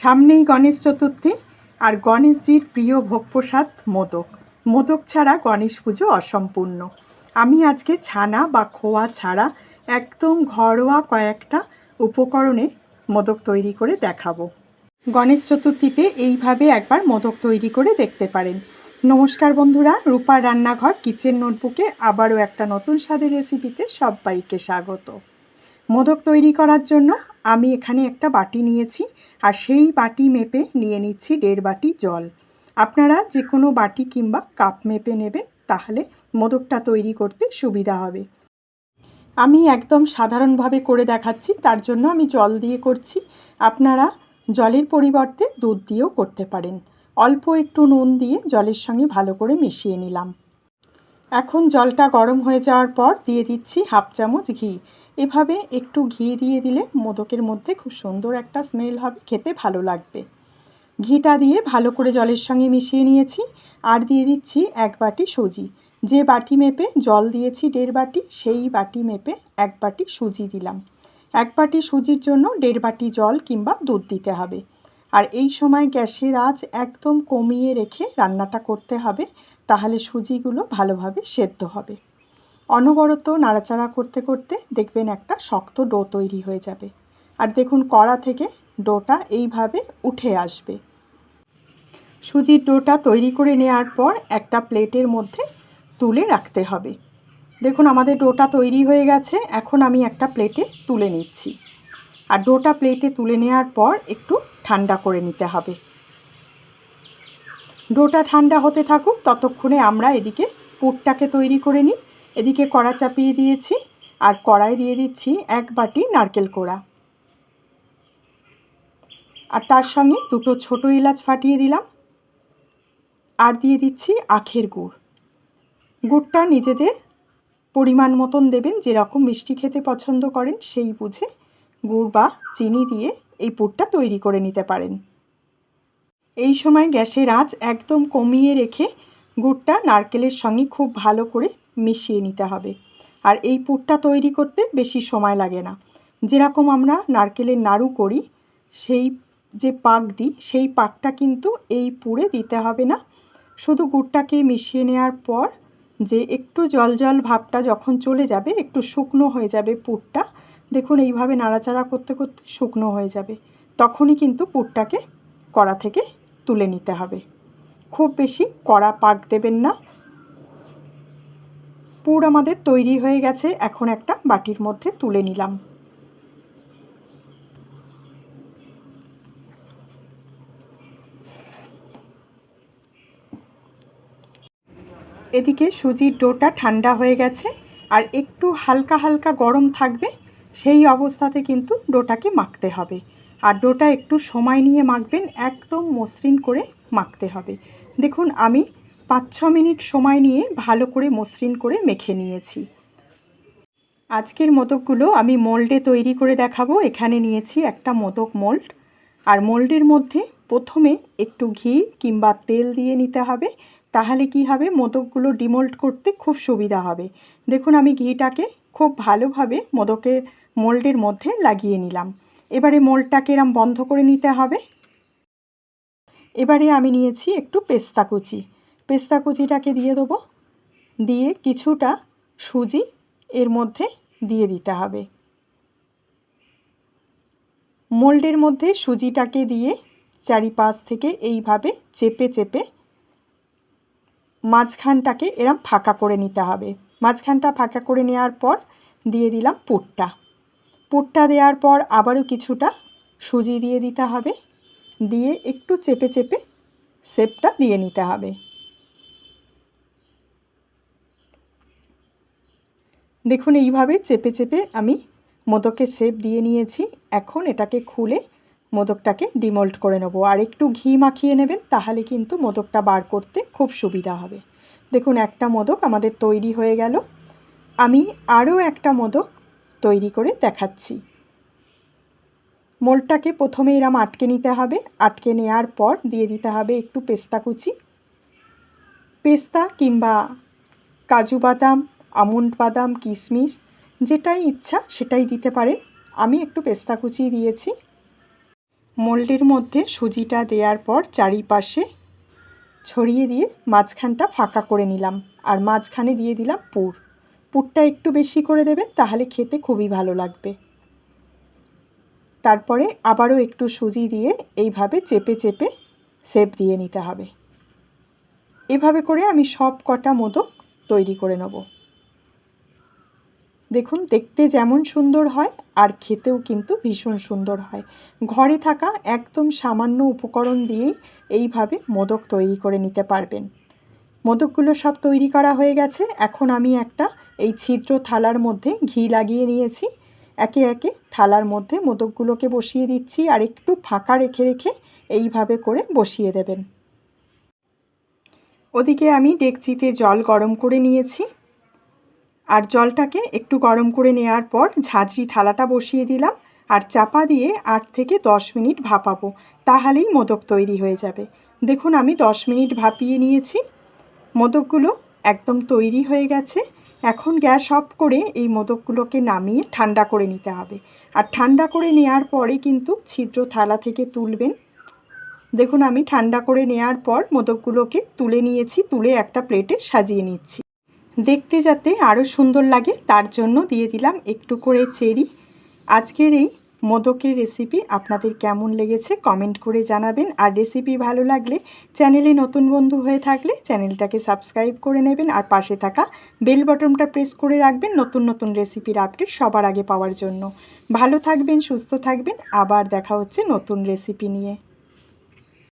সামনেই গণেশ চতুর্থী আর গণেশজির প্রিয় ভোগ প্রসাদ মোদক। মোদক ছাড়া গণেশ পুজো অসম্পূর্ণ। আমি আজকে ছানা বা খোয়া ছাড়া একদম ঘরোয়া কয়েকটা উপকরণে মোদক তৈরি করে দেখাবো। গণেশ চতুর্থীতে এইভাবে একবার মোদক তৈরি করে দেখতে পারেন। নমস্কার বন্ধুরা, রূপার রান্নাঘর কিচেন নোটবুকে আবারও একটা নতুন স্বাদের রেসিপিতে সবাইকে স্বাগত। মোদক তৈরি করার জন্য আমি এখানে একটা বাটি নিয়েছি আর সেই বাটি মেপে নিয়ে নিচ্ছি দেড় বাটি জল। আপনারা যে কোনো বাটি কিংবা কাপ মেপে নেবেন, তাহলে মোদকটা তৈরি করতে সুবিধা হবে। আমি একদম সাধারণভাবে করে দেখাচ্ছি, তার জন্য আমি জল দিয়ে করছি। আপনারা জলের পরিবর্তে দুধ দিয়েও করতে পারেন। অল্প একটু নুন দিয়ে জলের সঙ্গে ভালো করে মিশিয়ে নিলাম। এখন জলটা গরম হয়ে যাওয়ার পর দিয়ে দিচ্ছি হাফ চামচ ঘি। এভাবে একটু ঘি দিয়ে দিলে মোদকের মধ্যে খুব সুন্দর একটা স্মেল হবে, খেতে ভালো লাগবে। ঘিটা দিয়ে ভালো করে জলের সঙ্গে মিশিয়ে নিয়েছি। আর দিয়ে দিচ্ছি এক বাটি সুজি। যে বাটি মেপে জল দিয়েছি দেড় বাটি, সেই বাটি মেপে এক বাটি সুজি দিলাম। এক বাটি সুজির জন্য দেড় বাটি জল কিংবা দুধ দিতে হবে। আর এই সময় গ্যাসের আঁচ একদম কমিয়ে রেখে রান্নাটা করতে হবে, তাহলে সুজিগুলো ভালোভাবে সেদ্ধ হবে। অনবরত নাড়াচাড়া করতে করতে দেখবেন একটা শক্ত ডো তৈরি হয়ে যাবে। আর দেখুন কড়া থেকে ডোটা এইভাবে উঠে আসবে। সুজির ডোটা তৈরি করে নেওয়ার পর একটা প্লেটের মধ্যে তুলে রাখতে হবে। দেখুন আমাদের ডোটা তৈরি হয়ে গেছে, এখন আমি একটা প্লেটে তুলে নিচ্ছি। আর ডোটা প্লেটে তুলে নেওয়ার পর একটু ঠান্ডা করে নিতে হবে। ডোটা ঠান্ডা হতে থাকুক, ততক্ষণে আমরা এদিকে পুরটাকে তৈরি করে নিই। এদিকে কড়া চাপিয়ে দিয়েছি আর কড়াই দিয়ে দিচ্ছি এক বাটি নারকেল কোড়া। আর তার সঙ্গে দুটো ছোটো এলাচ ফাটিয়ে দিলাম। আর দিয়ে দিচ্ছি আখের গুড়। গুড়টা নিজেদের পরিমাণ মতন দেবেন, যেরকম মিষ্টি খেতে পছন্দ করেন সেই বুঝে গুড় বা চিনি দিয়ে এই পুরটা তৈরি করে নিতে পারেন। এই সময় গ্যাসের আঁচ একদম কমিয়ে রেখে গুড়টা নারকেলের সঙ্গে খুব ভালো করে মিশিয়ে নিতে হবে। আর এই পুরটা তৈরি করতে বেশি সময় লাগে না। যেরকম আমরা নারকেলের নাড়ু করি, সেই যে পাক দিই, সেই পাকটা কিন্তু এই পুরে দিতে হবে না। শুধু গুড়টাকে মিশিয়ে নেওয়ার পর যে একটু জল জল ভাবটা যখন চলে যাবে, একটু শুকনো হয়ে যাবে পুরটা, দেখুন এইভাবে নাড়াচাড়া করতে করতে শুকনো হয়ে যাবে। তখনই কিন্তু পুরটাকে কড়া থেকে তুলে নিতে হবে। খুব বেশি কড়া পাক দেবেন না। পুর আমাদের তৈরি হয়ে গেছে, এখন একটা বাটির মধ্যে তুলে নিলাম। এদিকে সুজির ডোটা ঠান্ডা হয়ে গেছে, আর একটু হালকা হালকা গরম থাকবে, সেই অবস্থাতে কিন্তু ডোটাকে মাখতে হবে। আর ডোটা একটু সময় নিয়ে মাখবেন, একদম মসৃণ করে মাখতে হবে। দেখুন, আমি পাঁচ ছ মিনিট সময় নিয়ে ভালো করে মসৃণ করে মেখে নিয়েছি। আজকের মোদকগুলো আমি মোল্ডে তৈরি করে দেখাবো। এখানে নিয়েছি একটা মোদক মোল্ড। আর মোল্ডের মধ্যে প্রথমে একটু ঘি কিংবা তেল দিয়ে নিতে হবে। তাহলে কি হবে? মোদকগুলো ডিমোল্ড করতে খুব সুবিধা হবে। দেখুন, আমি ঘিটাকে খুব ভালোভাবে মোদকের মোল্ডের মধ্যে লাগিয়ে নিলাম। এবারে মোল্ডটাকে এরম বন্ধ করে নিতে হবে। এবারে আমি নিয়েছি একটু পেস্তা কুচি। পেস্তা কুচিটাকে দিয়ে দেবো। দিয়ে কিছুটা সুজি এর মধ্যে দিয়ে দিতে হবে। মোল্ডের মধ্যে সুজিটাকে দিয়ে চারিপাশ থেকে এইভাবে চেপে চেপে মাঝখানটাকে এরম ফাঁকা করে নিতে হবে। মাঝখানটা ফাঁকা করে নেওয়ার পর দিয়ে দিলাম পুরটা। পুরটা দেওয়ার পর আবারও কিছুটা সুজি দিয়ে দিতে হবে। দিয়ে একটু চেপে চেপে শেপটা দিয়ে নিতে হবে। দেখুন, এইভাবে চেপে চেপে আমি মোদকের শেপ দিয়ে নিয়েছি। এখন এটাকে খুলে মোদকটাকে ডিমোল্ড করে নেব। আর একটু ঘি মাখিয়ে নেবেন, তাহলে কিন্তু মোদকটা বার করতে খুব সুবিধা হবে। দেখুন, একটা মোদক আমাদের তৈরি হয়ে গেল। আমি আরও একটা মোদক তৈরি করে দেখাচ্ছি। মোলটাকে প্রথমে এরম আটকে নিতে হবে। আটকে নেওয়ার পর দিয়ে দিতে হবে একটু পেস্তা কুচি। পেস্তা কিংবা কাজু বাদাম আমন্ড বাদাম কিশমিশ যেটাই ইচ্ছা সেটাই দিতে পারেন। আমি একটু পেস্তা কুচি দিয়েছি। মোল্ডের মধ্যে সুজিটা দেওয়ার পর চারিপাশে ছড়িয়ে দিয়ে মাঝখানটা ফাঁকা করে নিলাম আর মাঝখানে দিয়ে দিলাম পুর। পুরটা একটু বেশি করে দেবেন, তাহলে খেতে খুবই ভালো লাগবে। তারপরে আবারও একটু সুজি দিয়ে এইভাবে চেপে চেপে সেপ দিয়ে নিতে হবে। এভাবে করে আমি সব কটা মোদক তৈরি করে নেব। দেখুন, দেখতে যেমন সুন্দর হয় আর খেতেও কিন্তু ভীষণ সুন্দর হয়। ঘরে থাকা একদম সামান্য উপকরণ দিয়েই এইভাবে মোদক তৈরি করে নিতে পারবেন। মোদকগুলো সব তৈরি করা হয়ে গেছে। এখন আমি একটা এই ছিদ্র থালার মধ্যে ঘি লাগিয়ে নিয়েছি। একে একে থালার মধ্যে মোদকগুলোকে বসিয়ে দিচ্ছি আর একটু ফাঁকা রেখে রেখে এইভাবে করে বসিয়ে দেবেন। ওদিকে আমি ডেকচিতে জল গরম করে নিয়েছি। আর জলটাকে একটু গরম করে নেওয়ার পর ঝাঁঝরি থালাটা বসিয়ে দিলাম আর চাপা দিয়ে আট থেকে দশ মিনিট ভাপাবো, তাহলেই মোদক তৈরি হয়ে যাবে। দেখুন আমি দশ মিনিট ভাপিয়ে নিয়েছি, মোদকগুলো একদম তৈরি হয়ে গেছে। এখন গ্যাস অফ করে এই মোদকগুলোকে নামিয়ে ঠান্ডা করে নিতে হবে। আর ঠান্ডা করে নেওয়ার পরে কিন্তু ছিদ্র থালা থেকে তুলবেন। দেখুন আমি ঠান্ডা করে নেওয়ার পর মোদকগুলোকে তুলে নিয়েছি, তুলে একটা প্লেটে সাজিয়ে নিচ্ছি। দেখতে যাতে আরও সুন্দর লাগে, তার জন্য দিয়ে দিলাম একটু করে চেরি। আজকের এই মোদকের রেসিপি আপনাদের কেমন লেগেছে কমেন্ট করে জানাবেন। আর রেসিপি ভালো লাগলে চ্যানেলে নতুন বন্ধু হয়ে থাকলে চ্যানেলটাকে সাবস্ক্রাইব করে নেবেন আর পাশে থাকা বেল বটনটা প্রেস করে রাখবেন নতুন নতুন রেসিপির আপডেট সবার আগে পাওয়ার জন্য। ভালো থাকবেন, সুস্থ থাকবেন, আবার দেখা হচ্ছে নতুন রেসিপি নিয়ে।